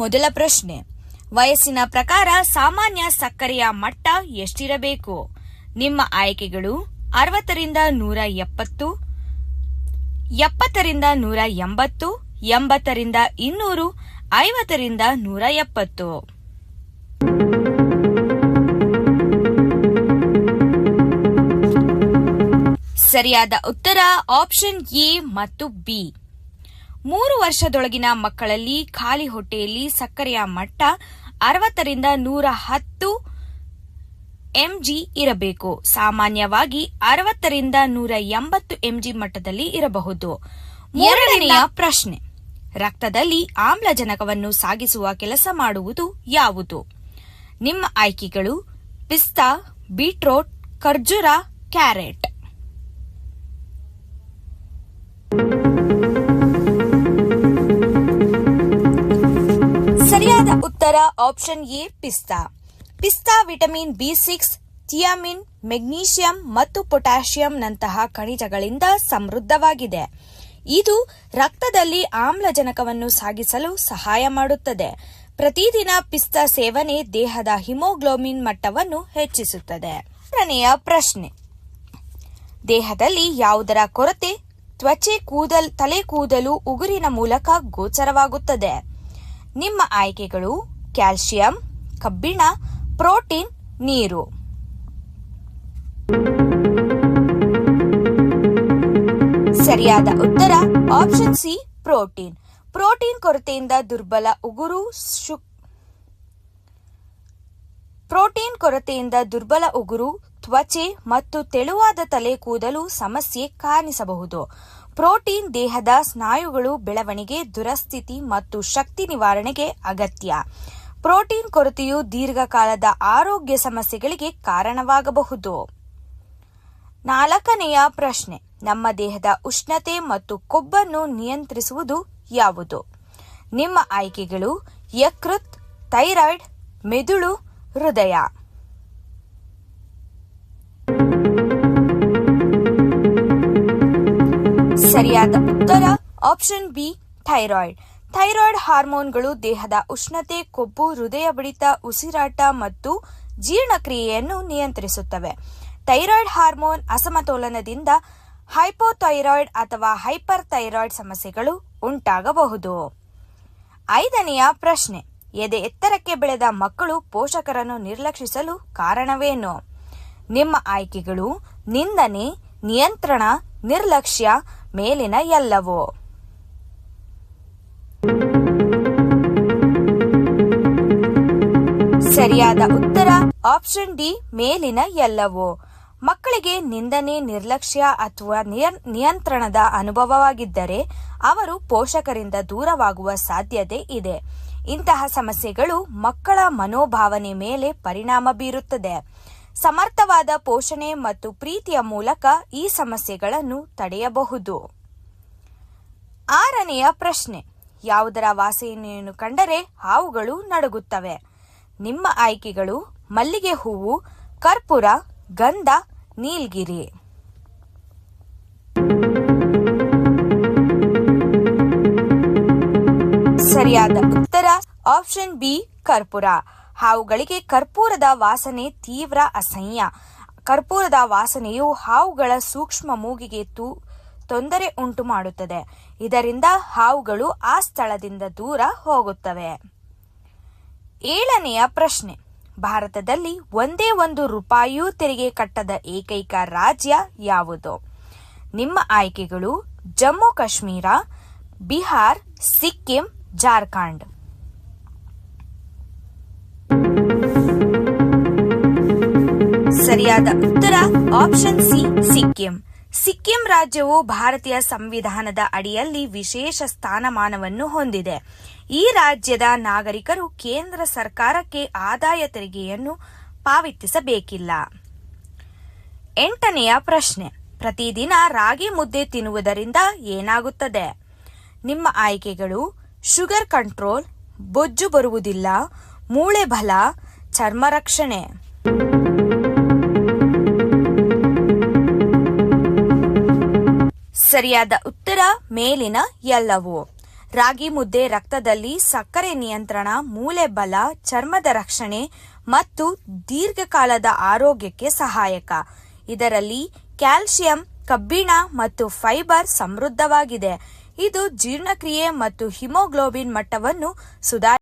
ಮೊದಲ ಪ್ರಶ್ನೆ. ವಯಸ್ಸಿನ ಪ್ರಕಾರ ಸಾಮಾನ್ಯ ಸಕ್ಕರೆಯ ಮಟ್ಟ ಎಷ್ಟಿರಬೇಕು? ನಿಮ್ಮ ಆಯ್ಕೆಗಳು ಅರವತ್ತರಿಂದ ನೂರ ಎಪ್ಪತ್ತು, ಎಪ್ಪತ್ತರಿಂದ ನೂರ ಎಂಬತ್ತು, ಎಂಬತ್ತರಿಂದ ಇನ್ನೂರು, ಐವತ್ತರಿಂದ ನೂರ ಎಪ್ಪತ್ತು. ಸರಿಯಾದ ಉತ್ತರ ಆಪ್ಷನ್ ಎ ಮತ್ತು ಬಿ. ಮೂರು ವರ್ಷದೊಳಗಿನ ಮಕ್ಕಳಲ್ಲಿ ಖಾಲಿ ಹೊಟ್ಟೆಯಲ್ಲಿ ಸಕ್ಕರೆಯ ಮಟ್ಟ ಅರವತ್ತರಿಂದ ನೂರ ಹತ್ತು ಎಂಜಿ ಇರಬೇಕು. ಸಾಮಾನ್ಯವಾಗಿ ಅರವತ್ತರಿಂದ ನೂರ ಎಂಬತ್ತು ಎಂಜಿ ಮಟ್ಟದಲ್ಲಿ ಇರಬಹುದು. ಎರಡನೆಯ ಪ್ರಶ್ನೆ ರಕ್ತದಲ್ಲಿ ಆಮ್ಲಜನಕವನ್ನು ಸಾಗಿಸುವ ಕೆಲಸ ಮಾಡುವುದು ಯಾವುದು? ನಿಮ್ಮ ಆಯ್ಕೆಗಳು ಪಿಸ್ತಾ ಬೀಟ್ರೋಟ್ ಖರ್ಜೂರ ಕ್ಯಾರೆಟ್. ಉತ್ತರ ಆಪ್ಷನ್ ಎ, ಪಿಸ್ತಾ. ಪಿಸ್ತಾ vitamin B six, thiamine, magnesium ಮತ್ತು ಪೊಟ್ಯಾಷಿಯಂನಂತಹ ಖನಿಜಗಳಿಂದ ಸಮೃದ್ಧವಾಗಿದೆ. ಇದು ರಕ್ತದಲ್ಲಿ ಆಮ್ಲಜನಕವನ್ನು ಸಾಗಿಸಲು ಸಹಾಯ ಮಾಡುತ್ತದೆ. ಪ್ರತಿದಿನ ಪಿಸ್ತಾ ಸೇವನೆ ದೇಹದ ಹಿಮೋಗ್ಲೋಬಿನ್ ಮಟ್ಟವನ್ನು ಹೆಚ್ಚಿಸುತ್ತದೆ. ಮೂರನೆಯ ಪ್ರಶ್ನೆ. ದೇಹದಲ್ಲಿ ಯಾವುದರ ಕೊರತೆ? ತ್ವಚೆ ಕೂದಲ್, ತಲೆ ಕೂದಲು ಉಗುರಿನ ಮೂಲಕ ಗೋಚರವಾಗುತ್ತದೆ. ನಿಮ್ಮ ಆಯ್ಕೆಗಳು ಕ್ಯಾಲ್ಸಿಯಂ ಕಬ್ಬಿಣ, ಪ್ರೋಟೀನ್, ನೀರು. ಸರಿಯಾದ ಉತ್ತರ ಆಪ್ಷನ್ ಸಿ ಪ್ರೋಟೀನ್. ಪ್ರೋಟೀನ್ ಕೊರತೆಯಿಂದ ದುರ್ಬಲ ಉಗುರು ಪ್ರೋಟೀನ್ ಕೊರತೆಯಿಂದ ದುರ್ಬಲ ಉಗುರು, ತ್ವಚೆ ಮತ್ತು ತೆಳುವಾದ ತಲೆ ಕೂದಲು ಸಮಸ್ಯೆ ಕಾಣಿಸಬಹುದು. ಪ್ರೋಟೀನ್ ದೇಹದ ಸ್ನಾಯುಗಳು ಬೆಳವಣಿಗೆ, ದುರಸ್ಥಿತಿ ಮತ್ತು ಶಕ್ತಿ ನಿವಾರಣೆಗೆ ಅಗತ್ಯ. ಪ್ರೋಟೀನ್ ಕೊರತೆಯು ದೀರ್ಘಕಾಲದ ಆರೋಗ್ಯ ಸಮಸ್ಯೆಗಳಿಗೆ ಕಾರಣವಾಗಬಹುದು. ನಾಲ್ಕನೆಯ ಪ್ರಶ್ನೆ, ನಮ್ಮ ದೇಹದ ಉಷ್ಣತೆ ಮತ್ತು ಕೊಬ್ಬನ್ನು ನಿಯಂತ್ರಿಸುವುದು ಯಾವುದು? ನಿಮ್ಮ ಆಯ್ಕೆಗಳು ಯಕೃತ್, ಥೈರಾಯ್ಡ್, ಮೆದುಳು, ಹೃದಯ. ಸರಿಯಾದ ಉತ್ತರ ಆಪ್ಷನ್ ಬಿ, ಥೈರಾಯ್ಡ್. ಥೈರಾಯ್ಡ್ ಹಾರ್ಮೋನ್ಗಳು ದೇಹದ ಉಷ್ಣತೆ, ಕೊಬ್ಬು, ಹೃದಯ ಬಡಿತ, ಉಸಿರಾಟ ಮತ್ತು ಜೀರ್ಣಕ್ರಿಯೆಯನ್ನು ನಿಯಂತ್ರಿಸುತ್ತವೆ. ಥೈರಾಯ್ಡ್ ಹಾರ್ಮೋನ್ ಅಸಮತೋಲನದಿಂದ ಹೈಪೋಥೈರಾಯ್ಡ್ ಅಥವಾ ಹೈಪರ್ ಥೈರಾಯ್ಡ್ ಸಮಸ್ಯೆಗಳು ಉಂಟಾಗಬಹುದು. ಐದನೆಯ ಪ್ರಶ್ನೆ, ಎದೆ ಎತ್ತರಕ್ಕೆ ಬೆಳೆದ ಮಕ್ಕಳು ಪೋಷಕರನ್ನು ನಿರ್ಲಕ್ಷಿಸಲು ಕಾರಣವೇನು? ನಿಮ್ಮ ಆಯ್ಕೆಗಳು ನಿಂದನೆ, ನಿಯಂತ್ರಣ, ನಿರ್ಲಕ್ಷ್ಯ ಮೇಲಿನ ಎಲ್ಲವೋ. ಸರಿಯಾದ ಉತ್ತರ ಆಪ್ಷನ್ ಡಿ ಮೇಲಿನ ಎಲ್ಲವೋ. ಮಕ್ಕಳಿಗೆ ನಿಂದನೆ, ನಿರ್ಲಕ್ಷ್ಯ ಅಥವಾ ನಿಯಂ- ನಿಯಂತ್ರಣದ ಅನುಭವವಾಗಿದ್ದರೆ ಅವರು ಪೋಷಕರಿಂದ ದೂರವಾಗುವ ಸಾಧ್ಯತೆ ಇದೆ. ಇಂತಹ ಸಮಸ್ಯೆಗಳು ಮಕ್ಕಳ ಮನೋಭಾವನೆ ಮೇಲೆ ಪರಿಣಾಮ ಬೀರುತ್ತದೆ. ಸಮರ್ಥವಾದ ಪೋಷಣೆ ಮತ್ತು ಪ್ರೀತಿಯ ಮೂಲಕ ಈ ಸಮಸ್ಯೆಗಳನ್ನು ತಡೆಯಬಹುದು. ಆರನೆಯ ಪ್ರಶ್ನೆ, ಯಾವುದರ ವಾಸನೆಯನ್ನು ಕಂಡರೆ ಹಾವುಗಳು ನಡುಗುತ್ತವೆ? ನಿಮ್ಮ ಆಯ್ಕೆಗಳು ಮಲ್ಲಿಗೆ ಹೂವು, ಕರ್ಪೂರ, ಗಂಧ, ನೀಲ್ಗಿರಿ. ಸರಿಯಾದ ಉತ್ತರ, ಆಪ್ಷನ್ ಬಿ ಕರ್ಪೂರ. ಹಾವುಗಳಿಗೆ ಕರ್ಪೂರದ ವಾಸನೆ ತೀವ್ರ ಅಸಹ್ಯ. ಕರ್ಪೂರದ ವಾಸನೆಯು ಹಾವುಗಳ ಸೂಕ್ಷ್ಮ ಮೂಗಿಗೆ ತೂ, ತೊಂದರೆ ಉಂಟು ಮಾಡುತ್ತದೆ. ಇದರಿಂದ ಹಾವುಗಳು ಆ ಸ್ಥಳದಿಂದ ದೂರ ಹೋಗುತ್ತವೆ. ಏಳನೆಯ ಪ್ರಶ್ನೆ. ಭಾರತದಲ್ಲಿ ಒಂದೇ ಒಂದು ರೂಪಾಯಿಯೂ ತೆರಿಗೆ ಕಟ್ಟದ ಏಕೈಕ ರಾಜ್ಯ ಯಾವುದು? ನಿಮ್ಮ ಆಯ್ಕೆಗಳು ಜಮ್ಮು, ಕಾಶ್ಮೀರ, ಬಿಹಾರ್, ಸಿಕ್ಕಿಂ, ಜಾರ್ಖಂಡ್. ಸರಿಯಾದ ಉತ್ತರ ಆಪ್ಷನ್ ಸಿ ಸಿಕ್ಕಿಂ. ಸಿಕ್ಕಿಂ ರಾಜ್ಯವು ಭಾರತೀಯ ಸಂವಿಧಾನದ ಅಡಿಯಲ್ಲಿ ವಿಶೇಷ ಸ್ಥಾನಮಾನವನ್ನು ಹೊಂದಿದೆ. ಈ ರಾಜ್ಯದ ನಾಗರಿಕರು ಕೇಂದ್ರ ಸರ್ಕಾರಕ್ಕೆ ಆದಾಯ ತೆರಿಗೆಯನ್ನು ಪಾವತಿಸಬೇಕಿಲ್ಲ. ಎಂಟನೆಯ ಪ್ರಶ್ನೆ, ಪ್ರತಿದಿನ ರಾಗಿ ಮುದ್ದೆ ತಿನ್ನುವುದರಿಂದ ಏನಾಗುತ್ತದೆ? ನಿಮ್ಮ ಆಯ್ಕೆಗಳು ಶುಗರ್ ಕಂಟ್ರೋಲ್, ಬೊಜ್ಜು ಬರುವುದಿಲ್ಲ, ಮೂಳೆ ಬಲ, ಚರ್ಮ ರಕ್ಷಣೆ. ಸರಿಯಾದ ಉತ್ತರ ಮೇಲಿನ ಎಲ್ಲವು. ರಾಗಿ ಮುದ್ದೆ ರಕ್ತದಲ್ಲಿ ಸಕ್ಕರೆ ನಿಯಂತ್ರಣ, ಮೂಳೆ ಬಲ, ಚರ್ಮದ ರಕ್ಷಣೆ ಮತ್ತು ದೀರ್ಘಕಾಲದ ಆರೋಗ್ಯಕ್ಕೆ ಸಹಾಯಕ. ಇದರಲ್ಲಿ ಕ್ಯಾಲ್ಸಿಯಂ, ಕಬ್ಬಿಣ ಮತ್ತು ಫೈಬರ್ ಸಮೃದ್ಧವಾಗಿದೆ. ಇದು ಜೀರ್ಣಕ್ರಿಯೆ ಮತ್ತು ಹಿಮೋಗ್ಲೋಬಿನ್ ಮಟ್ಟವನ್ನು ಸುಧಾರ